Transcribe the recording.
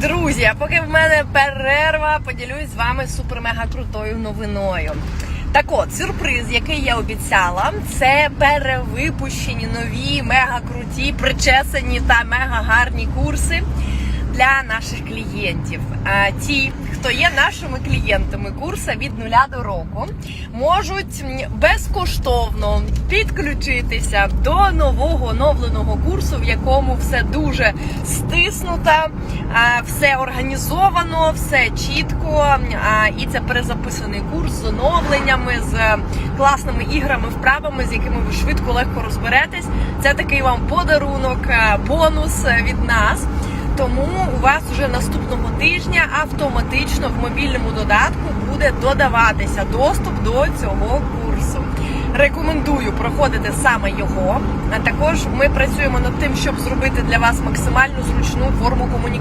Друзі, а поки в мене перерва, поділюсь з вами супер-мега крутою новиною. Так от, сюрприз, який я обіцяла, це перевипущені нові мега круті, причесані та мега гарні курси для наших клієнтів. Ті, хто є нашими клієнтами курса від нуля до року, можуть безкоштовно підключитися до нового оновленого курсу, в якому все дуже стиснуто, все організовано, все чітко. І це перезаписаний курс з оновленнями, з класними іграми, вправами, з якими ви швидко легко розберетесь. Це такий вам подарунок, бонус е, від нас. Тому у вас вже наступного тижня автоматично в мобільному додатку буде додаватися доступ до цього курсу. Рекомендую проходити саме його. А також ми працюємо над тим, щоб зробити для вас максимально зручну форму комунікації.